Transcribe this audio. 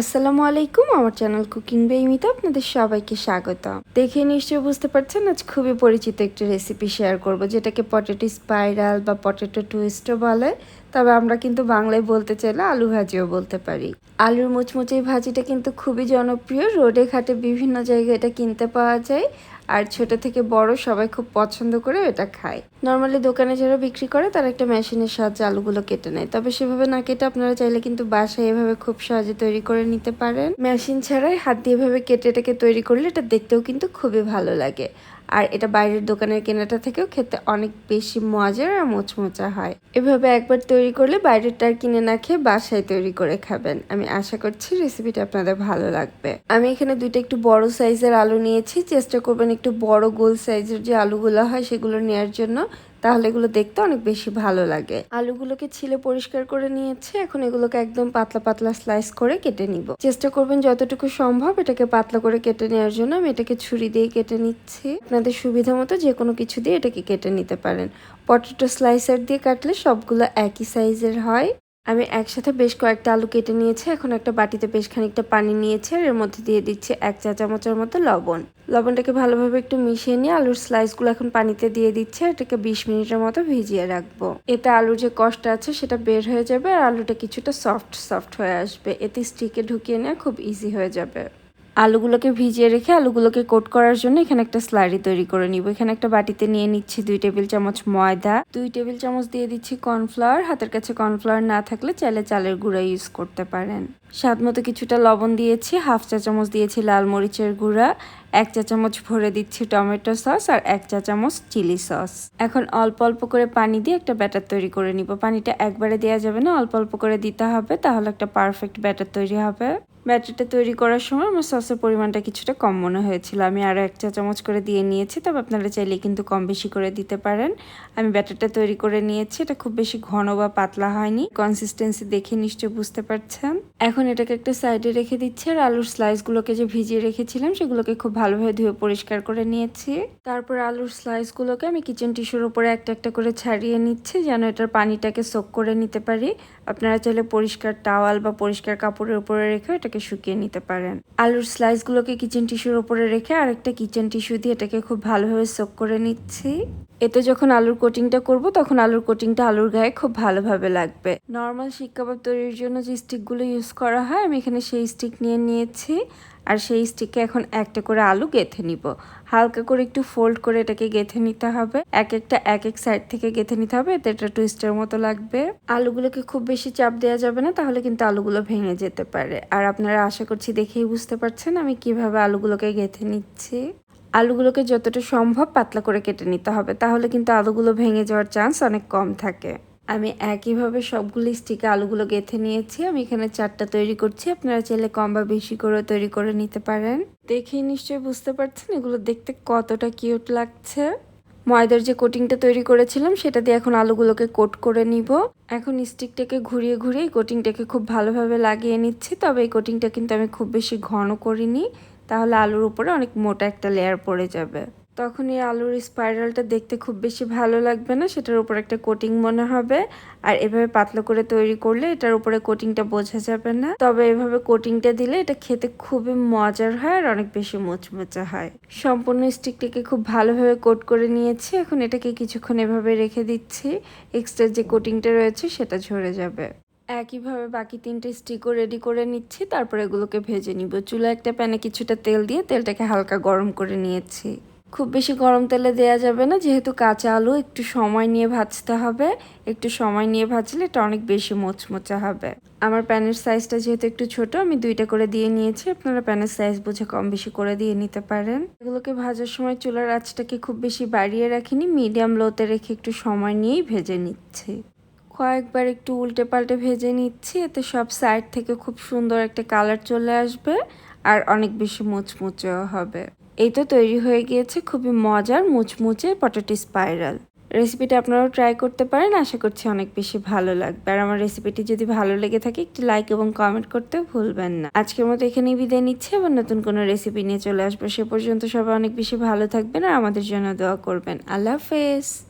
আসসালামু আলাইকুম, আমার চ্যানেল কুকিং বেইমিতে আপনাদের সবাইকে স্বাগত দেখে নিশ্চয়ই বুঝতে পারছেন, আজ খুবই পরিচিত একটি রেসিপি শেয়ার করব, যেটাকে পটেটো স্পাইরাল বা পটেটো টুইস্টও বলে। তবে আমরা কিন্তু বাংলায় বলতে চাইলে আলু ভাজিও বলতে পারি। আলুর মুচমুচে ভাজিটা কিন্তু খুবই জনপ্রিয়। রোডে ঘাটে বিভিন্ন জায়গায় এটা কিনতে পাওয়া যায়। আর ছোট থেকে বড় সবাই খুব পছন্দ করে এটা খায়। নর্মালি দোকানে যারা বিক্রি করে, তারা একটা মেশিনের সাহায্যে আলুগুলো কেটে নেয়। তবে সেভাবে না কেটে আপনারা চাইলে কিন্তু বাসায় এভাবে খুব সহজে তৈরি করে নিতে পারেন। মেশিন ছাড়াই হাত দিয়ে এভাবে কেটে এটাকে তৈরি করলে এটা দেখতেও কিন্তু খুবই ভালো লাগে। আর এটা বাইরের দোকানের কেনাটা থেকেও খেতে অনেক বেশি মজার আর মোচমোচা হয়। এভাবে একবার তৈরি করলে বাইরেরটা আর কিনে না খেয়ে বাসায় তৈরি করে খাবেন। আমি আশা করছি রেসিপিটা আপনাদের ভালো লাগবে। আমি এখানে দুইটা একটু বড় সাইজের আলু নিয়েছি। চেষ্টা করবেন একটু বড় গোল সাইজের যে আলুগুলো হয় সেগুলো নেওয়ার জন্য। তাহলে এগুলো দেখতে অনেক বেশি ভালো লাগে। আলুগুলোকে ছিলে পরিষ্কার করে নিয়েছে, এখন এগুলোকে একদম পাতলা পাতলা স্লাইস করে কেটে নিব। চেষ্টা করবেন যতটুকু সম্ভব এটাকে পাতলা করে কেটে নেওয়ার জন্য। আমি এটাকে ছুরি দিয়ে কেটে নিচ্ছি। আপনাদের সুবিধা মতো যে কোনো কিছু দিয়ে এটাকে কেটে নিতে পারেন। পটেটো স্লাইসার দিয়ে কাটলে সবগুলো একই সাইজের হয়। আমি একসাথে বেশ কয়েকটা আলু কেটে নিয়েছি, এখন একটা বাটিতে বেশ খানিকটা পানি নিয়েছি আর এর মধ্যে দিয়ে দিচ্ছি এক চা চামচের মতো লবণ। লবণটাকে ভালোভাবে একটু মিশিয়ে নিয়ে আলুর স্লাইসগুলো এখন পানিতে দিয়ে দিচ্ছি আর এটাকে বিশ মিনিটের মতো ভিজিয়ে রাখব। এতে আলুর যে কষ্ট আছে সেটা বের হয়ে যাবে আর আলুটা কিছুটা সফট সফট হয়ে আসবে। এতে স্টিকে ঢুকিয়ে নেওয়া খুব ইজি হয়ে যাবে। আলুগুলোকে ভিজিয়ে রেখে আলুগুলোকে কোট করার জন্য এখানে একটা স্লারি তৈরি করে নিব। এখানে একটা বাটিতে নিয়ে নিচ্ছি দুই টেবিল চামচ ময়দা, দুই টেবিল চামচ দিয়ে দিচ্ছি কর্নফ্লাওয়ার। হাতের কাছে কর্নফ্লাওয়ার না থাকলে চাইলে চালের গুঁড়া ইউজ করতে পারেন। স্বাদ মতো কিছুটা লবণ দিয়েছি, হাফ চা চামচ দিয়েছি লাল মরিচের গুঁড়া, এক চা চামচ ভরে দিচ্ছি টমেটো সস আর এক চা চামচ চিলি সস। এখন অল্প অল্প করে পানি দিয়ে একটা ব্যাটার তৈরি করে নিব। পানিটা একবারে দেওয়া যাবে না, অল্প অল্প করে দিতে হবে, তাহলে একটা পারফেক্ট ব্যাটার তৈরি হবে। ব্যাটারটা তৈরি করার সময় আমার সসের পরিমাণটা কিছুটা কম মনে হয়েছিল। আমি আরও এক চা চামচ করে দিয়ে নিয়েছি, তবে আপনারা চাইলে কিন্তু কম বেশি করে দিতে পারেন। আমি ব্যাটারটা তৈরি করে নিয়েছি, এটা খুব বেশি ঘন বা পাতলা হয়নি। কনসিস্টেন্সি দেখে নিশ্চয়ই বুঝতে পারছেন। এখন এটাকে একটা সাইডে রেখে দিচ্ছি, আর আলুর স্লাইসগুলোকে যে ভিজিয়ে রেখেছিলাম, সেগুলোকে খুব ভালোভাবে ধুয়ে পরিষ্কার করে নিয়েছি। তারপর আলুর স্লাইসগুলোকে আমি কিচেন টিস্যুর উপরে একটা একটা করে ছাড়িয়ে নিচ্ছি, যেন এটার পানিটাকে সোক করে নিতে পারি। আপনারা চাইলে পরিষ্কার টাওয়াল বা পরিষ্কার কাপড়ের উপরে রেখে এটাকে শুকিয়ে নিতে পারেন। আলুর স্লাইসগুলোকে কিচেন টিস্যুর উপরে রেখে আরেকটা কিচেন টিস্যু দিয়ে এটাকে খুব ভালোভাবে সোক করে নিচ্ছি। এতে যখন আলুর কোটিংটা করব, তখন আলুর কোটিংটা আলুর গায়ে খুব ভালোভাবে লাগবে। নর্মাল শিক কাবাব তৈরির জন্য যে স্টিকগুলো ইউজ করা হয়, আমি এখানে সেই স্টিক নিয়ে নিয়েছি। আর সেই স্টিকে এখন একটা করে আলু গেথে নিব। হালকা করে একটু ফোল্ড করে এটাকে গেথে নিতে হবে। এক একটা, এক এক সাইড থেকে গেথে নিতে হবে। এতে এটা টুইস্টের মতো লাগবে। আলুগুলোকে খুব বেশি চাপ দেওয়া যাবে না, তাহলে কিন্তু আলুগুলো ভেঙে যেতে পারে। আর আপনারা আশা করছি দেখেই বুঝতে পারছেন আমি কীভাবে আলুগুলোকে গেথে নিচ্ছি। আলুগুলোকে যতটা সম্ভব পাতলা করে কেটে নিতে হবে, তাহলে কিন্তু আলুগুলো ভেঙে যাওয়ার চান্স অনেক কম থাকে। আমি একইভাবে সবগুলি স্টিকে আলুগুলো গেথে নিয়েছি। আমি এখানে চারটা তৈরি করছি। আপনারা চাইলে কম বা বেশি করে তৈরি করে নিতে পারেন। দেখেই নিশ্চয়ই বুঝতে পারছেন এগুলো দেখতে কতটা কিউট লাগছে। ময়দার যে কোটিংটা তৈরি করেছিলাম, সেটা দিয়ে এখন আলুগুলোকে কোট করে নিব। এখন স্টিকটাকে ঘুরিয়ে ঘুরিয়ে এই কোটিংটাকে খুব ভালোভাবে লাগিয়ে নিচ্ছি। তবে এই কোটিংটা কিন্তু আমি খুব বেশি ঘন করিনি। তাহলে আলুর উপরে অনেক মোটা একটা লেয়ার পড়ে যাবে। তখন এই আলুর স্পাইরালটা দেখতে খুব বেশি ভালো লাগবে না, সেটার উপর একটা কোটিং মনে হবে। আর এভাবে পাতলা করে তৈরি করলে এটার উপরে কোটিংটা বোঝা যাবে না। তবে এভাবে কোটিংটা দিলে এটা খেতে খুবই মজার হয় আর অনেক বেশি মোচমোচা হয়। সম্পূর্ণ স্টিকটাকে খুব ভালোভাবে কোট করে নিয়েছি। এখন এটাকে কিছুক্ষণ এভাবে রেখে দিচ্ছি। এক্সট্রা যে কোটিংটা রয়েছে সেটা ঝরে যাবে। একইভাবে বাকি তিনটে স্টিকও রেডি করে নিচ্ছি। তারপর এগুলোকে ভেজে নিব। চুলা একটা প্যানে কিছুটা তেল দিয়ে তেলটাকে হালকা গরম করে নিয়েছি। খুব বেশি গরম তেলে দেওয়া যাবে না, যেহেতু কাঁচা আলু একটু সময় নিয়ে ভাজতে হবে। একটু সময় নিয়ে ভাজলে এটা অনেক বেশি মোচমোচা হবে। আমার প্যানের সাইজটা যেহেতু একটু ছোট, আমি দুইটা করে দিয়ে নিয়েছি। আপনারা প্যানের সাইজ বুঝে কম বেশি করে দিয়ে নিতে পারেন। এগুলোকে ভাজার সময় চুলার আঁচটাকে খুব বেশি বাড়িয়ে রাখিনি, মিডিয়াম লোতে রেখে একটু সময় নিয়েই ভেজে নিচ্ছি। কয়েকবার একটু উল্টে পাল্টে ভেজে নিচ্ছি, এতে সব সাইড থেকে খুব সুন্দর একটা কালার চলে আসবে আর অনেক বেশি মুচমুচেও হবে। এই তো তৈরি হয়ে গিয়েছে খুবই মজার মুচমুচে পটেটো স্পাইরাল। রেসিপিটা আপনারাও ট্রাই করতে পারেন, আশা করছি অনেক বেশি ভালো লাগবে। আর আমার রেসিপিটি যদি ভালো লেগে থাকে, একটু লাইক এবং কমেন্ট করতে ভুলবেন না। আজকের মতো এখানেই বিদায় নিচ্ছে এবং নতুন কোনো রেসিপি নিয়ে চলে আসব। সে পর্যন্ত সবাই অনেক বেশি ভালো থাকবেন আর আমাদের জন্য দোয়া করবেন। আল্লাহ হাফেজ।